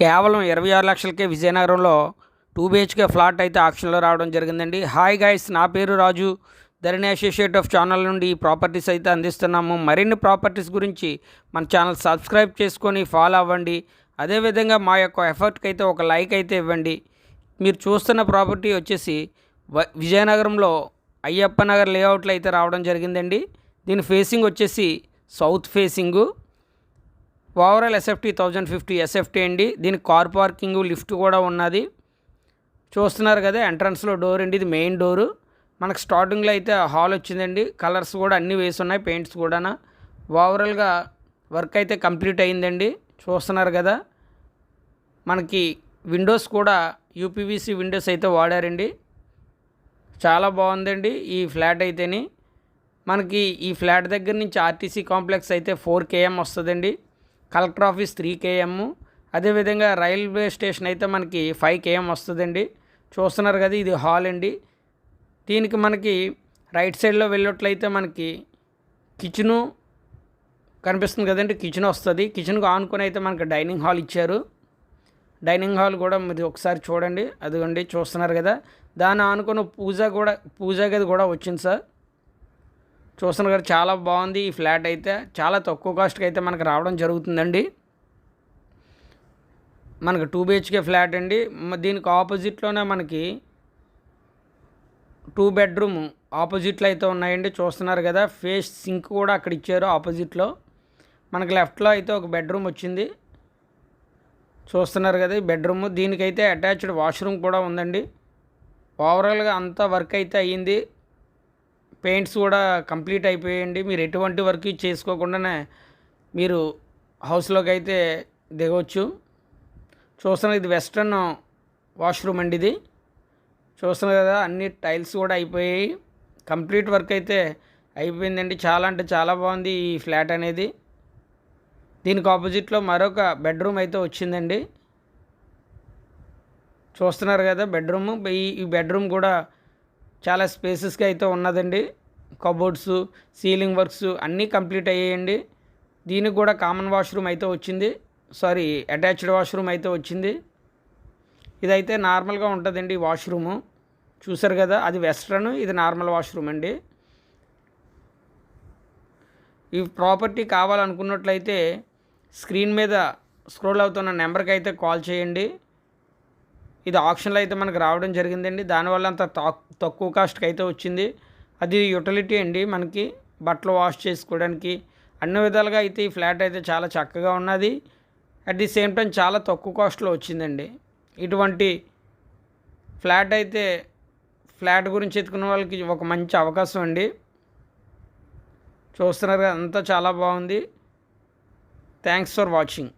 కేవలం ఇరవై ఆరు లక్షలకే విజయనగరంలో టూ బిహెచ్కే ఫ్లాట్ అయితే ఆక్షన్లో రావడం జరిగిందండి. హాయ్ గైస్ నా పేరు Raju. Dharani associate of channel నుండి ఈ ప్రాపర్టీస్ అయితే అందిస్తున్నాము. మరిన్ని ప్రాపర్టీస్ గురించి మన ఛానల్ సబ్స్క్రైబ్ చేసుకొని ఫాలో అవ్వండి. అదేవిధంగా మా యొక్క ఎఫర్ట్కి అయితే ఒక లైక్ అయితే ఇవ్వండి. మీరు చూస్తున్న ప్రాపర్టీ వచ్చేసి వ- విజయనగరంలో అయ్యప్ప నగర్ లేఅవుట్లో అయితే రావడం జరిగిందండి. దీని ఫేసింగ్ వచ్చేసి south facing. Overall SFT thousand fifty SFT అండి. దీనికి కార్ పార్కింగ్ లిఫ్ట్ కూడా ఉన్నది. చూస్తున్నారు కదా ఎంట్రన్స్లో డోర్ అండి ఇది మెయిన్ డోరు. మనకు స్టార్టింగ్లో అయితే హాల్ వచ్చిందండి. కలర్స్ కూడా అన్నీ వేసి ఉన్నాయి పెయింట్స్ కూడా ఓవరాల్గా వర్క్ అయితే కంప్లీట్ అయిందండి. చూస్తున్నారు కదా మనకి విండోస్ కూడా యూపీవీసీ విండోస్ అయితే వాడారండి. చాలా బాగుందండి ఈ ఫ్లాట్ అయితేని. మనకి ఈ ఫ్లాట్ దగ్గర నుంచి ఆర్టీసీ కాంప్లెక్స్ అయితే ఫోర్ కేఎం వస్తుందండి. కలెక్టర్ ఆఫీస్ త్రీ కేఎం అదేవిధంగా రైల్వే స్టేషన్ అయితే మనకి ఫైవ్ కేఎం వస్తుందండి. చూస్తున్నారు కదా ఇది హాల్ అండి. దీనికి మనకి రైట్ సైడ్లో వెళ్ళినట్లయితే మనకి కిచెను కనిపిస్తుంది కదండి. కిచెన్ వస్తుంది. కిచెన్కి ఆనుకొని అయితే మనకి డైనింగ్ హాల్ ఇచ్చారు. డైనింగ్ హాల్ కూడా మీరు ఒకసారి చూడండి. అదిగోండి చూస్తున్నారు కదా. దాన్ని ఆనుకొని పూజ కూడా పూజా గది కూడా వచ్చింది సార్. చూస్తున్నారు కదా చాలా బాగుంది. ఈ ఫ్లాట్ అయితే చాలా తక్కువ కాస్ట్కి అయితే మనకు రావడం జరుగుతుందండి. మనకు టూ బిహెచ్కే ఫ్లాట్ అండి. దీనికి ఆపోజిట్లోనే మనకి టూ బెడ్రూమ్ ఆపోజిట్లో అయితే ఉన్నాయండి. చూస్తున్నారు కదా ఫేస్ సింక్ కూడా అక్కడ ఇచ్చారు ఆపోజిట్లో. మనకి లెఫ్ట్లో అయితే ఒక బెడ్రూమ్ వచ్చింది. చూస్తున్నారు కదా ఈ బెడ్రూమ్. దీనికైతే అటాచ్డ్ వాష్రూమ్ కూడా ఉందండి. ఓవరాల్గా అంతా వర్క్ అయితే అయ్యింది. పెయింట్స్ కూడా కంప్లీట్ అయిపోయండి. మీరు ఎటువంటి వర్క్ చేసుకోకుండానే మీరు హౌస్లోకి అయితే దిగవచ్చు చూస్తున్నారు ఇది వెస్ట్రన్ వాష్రూమ్ అండి ఇది. చూస్తున్నారు కదా అన్ని టైల్స్ కూడా అయిపోయాయి. కంప్లీట్ వర్క్ అయితే అయిపోయిందండి. చాలా అంటే చాలా బాగుంది ఈ ఫ్లాట్ అనేది. దీనికి ఆపోజిట్లో మరొక బెడ్రూమ్ అయితే వచ్చిందండి. చూస్తున్నారు కదా బెడ్రూమ్. ఈ బెడ్రూమ్ కూడా చాలా స్పేసెస్గా అయితే ఉన్నదండి. కబోర్డ్స్ సీలింగ్ వర్క్స్ అన్నీ కంప్లీట్ అయ్యాయండి. దీనికి కూడా కామన్ వాష్రూమ్ అయితే వచ్చింది. సారీ అటాచ్డ్ వాష్రూమ్ అయితే వచ్చింది. ఇదైతే నార్మల్గా ఉంటుందండి వాష్రూము. చూసారు కదా అది వెస్ట్రన్ ఇది నార్మల్ వాష్రూమ్ అండి. ఈ ప్రాపర్టీ కావాలనుకున్నట్లయితే స్క్రీన్ మీద స్క్రోల్ అవుతున్న నెంబర్కి అయితే కాల్ చేయండి. ఇది ఆప్షన్లో అయితే మనకు రావడం జరిగిందండి. దానివల్ల అంత తాక్- తక్కువ కాస్ట్కి అయితే వచ్చింది. అది యూటిలిటీ అండి మనకి. బట్టలు వాష్ చేసుకోవడానికి అన్ని విధాలుగా అయితే ఈ ఫ్లాట్ అయితే చాలా చక్కగా ఉన్నది. అట్ ది సేమ్ టైం చాలా తక్కువ కాస్ట్లో వచ్చిందండి. ఇటువంటి ఫ్లాట్ అయితే ఫ్లాట్ గురించి ఎత్తుకున్న వాళ్ళకి ఒక మంచి అవకాశం అండి. చూస్తున్నారు అంతా చాలా బాగుంది. Thanks for watching